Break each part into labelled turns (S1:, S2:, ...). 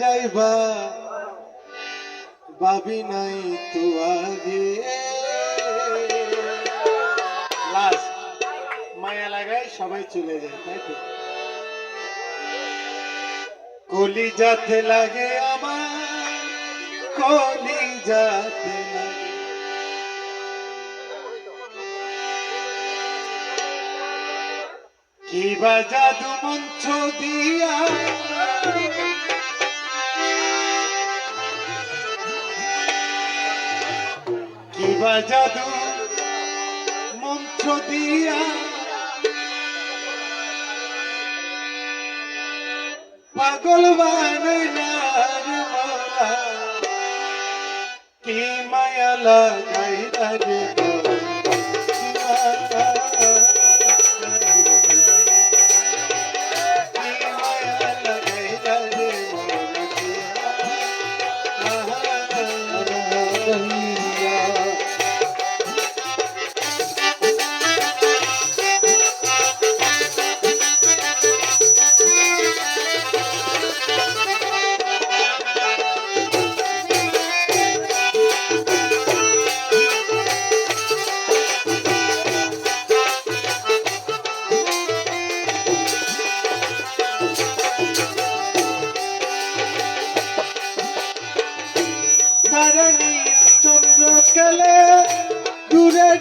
S1: যাইবা। ভাবি নাই তো আগে। মায়া লাগাই সবাই চলে যায়, তাই তো? কলি যাতে লাগে আমার কলি যাতে লাগে কিবা জাদু মঞ্চ দিয়া জাদু মন্ত্র দিয়া। পাগল বানাইলার কি মায়া রে।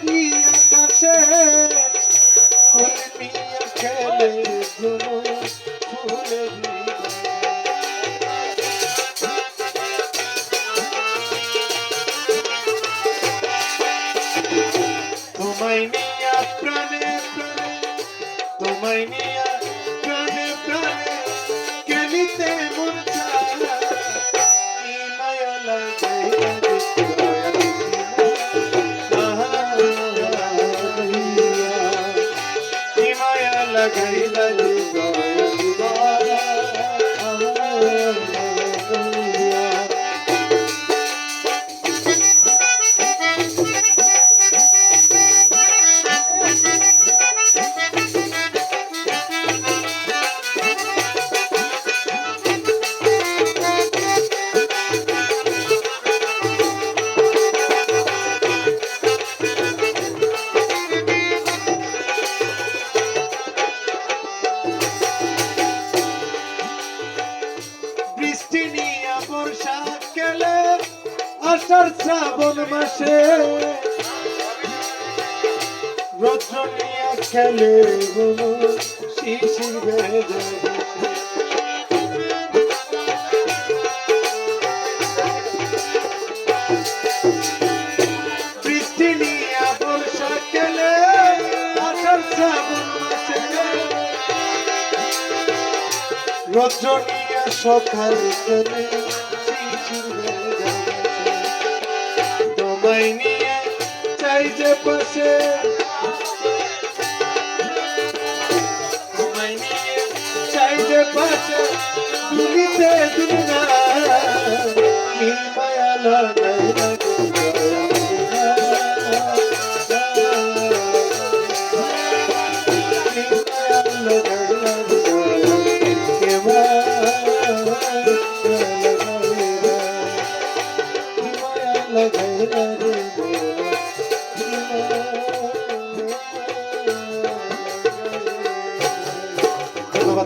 S1: দিয়ে আকাশে নিয়ে খেলে ফুলে তোমায় নিয়া প্রাণে প্রাণে তোমায় নিয়া আষাঢ় শ্রাবণ মাসে রৌদ্র খেলে শিশির মাসে রজনীয়া সকাল করে শিশির পাশে